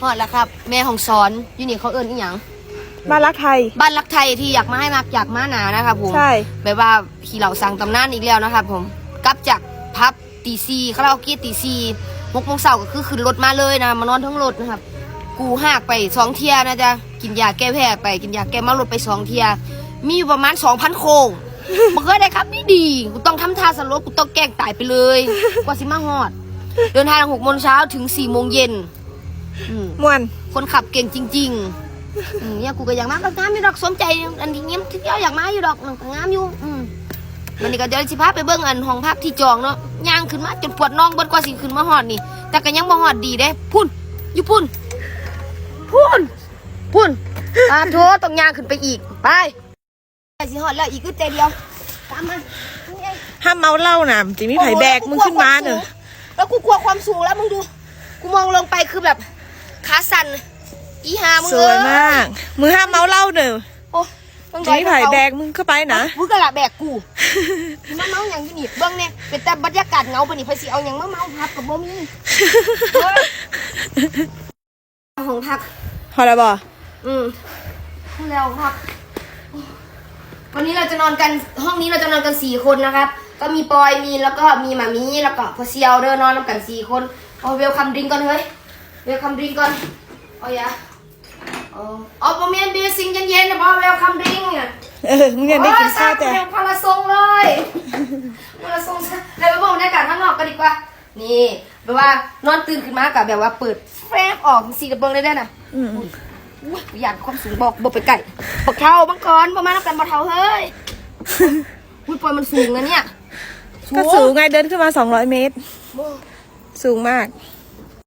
ฮอดแล้วครับ แม่ของสอนอยู่นี่เขาเอิ้นอีหยังบ้านรักไทย บ้านรักไทยที่อยากมาให้มากอยากมาหนานะครับผมใช่แบบว่าขี่เหล่าสั่งตำนานอีกแล้วนะครับผมกลับจากพับตีซีคาราโอเกะตีซีหกโมงเช้าก็คือขึ้นรถมาเลยนะมานอนทั้งรถนะครับ กูหักไปสองเทียนะจ๊ะกินยาแก้แพ้ไปกินยาแก้เมารถไปสองเทีย มีอยู่ประมาณสองพันโคงมันเคยได้ครับไม่ดีกูต้องทำท่าสลบกูต้องแกล้งตายไปเลย กว่าสิมาฮอด เดินทางหกโมงเช้าถึงสี่โมงเย็น อืมมวนคนขับเก่งจริงๆอืมเนี่ยกูก็อยากมาก็งามอยู่ดอกสนใจ อันนี้เงี้ยที่อยากมาอยู่ดอกอืมก็งามอยู่ อืมวันนี้ก็เดี๋ยวสิพาไปเบิ่งอันห้องพักที่จองเนาะย่างขึ้นมาจนปวดน่องเบนกว่าสิขึ้นมาหอดนี่ แต่ก็ยังบ่หอดดีเด้ พุ่นอยู่พุ่น พุ่น พุ่นอ่าโถต้องย่างขึ้นไปอีก ไปไปสิหอดแล้วอีกก็ใจเดียวตามมานี่ไง ห้ามเมาเหล้านะจิมีไผ่แบกมึงขึ้นมาเนอะ แล้วกูกลัวความสูงแล้วมึงดู กูมองลงไปคือแบบ ขาสั่นอีหามึงสเอ้วยมากมึงห้ามเมาเหล้าเนอะโอ้ต้องจิมีไผ่แบกมึงเข้าไปนะมึงก็ละแบกกูมาเมาอย่างที่นี่เบิ่งเนี่ยเป็นแต่บรรยากาศเหงาปะนี่เพอสิเอาอย่างมาเมาพับกับบ่มีเฮ้ยห้องพักพอแล้วบ่อืมแล้วครับ วันนี้เราจะนอนกันห้องนี้เราจะนอนกันสี่คนนะครับ ก็มีปอยมีแล้วก็มีหมามีแล้วก็พอเซียวเดินนอนนำกันสี่คนเอาเวลคัมดริงก่อนเฮ้ยเวลคัมดริงก่อนเอาอย่าเอาเอาประเมียนเบียร์ซิงเย็นๆนะบอเวลคัมดริงอะเออมึงยังได้กินข้าวแต่โอ้ยสร้งเพลงพาราทรงเลยพาราทรงแล้วไปบอกบรรยากาศข้างนอกกันดีกว่า นี่แบบว่านอนตื่นขึ้นมากับแบบว่าเปิดแฟบออกสีกระเบื้องได้ด้วยนะอืมอุ๊ยอยากความสูงบอกบอกไปไก่บอกเท่าบังกรประมาณนับกันบอกเท่าเฮ้ยอุ้ยปอยมันสูงนะเนี่ยก็สูงไงเดินขึ้นมา200เมตร สูงมาก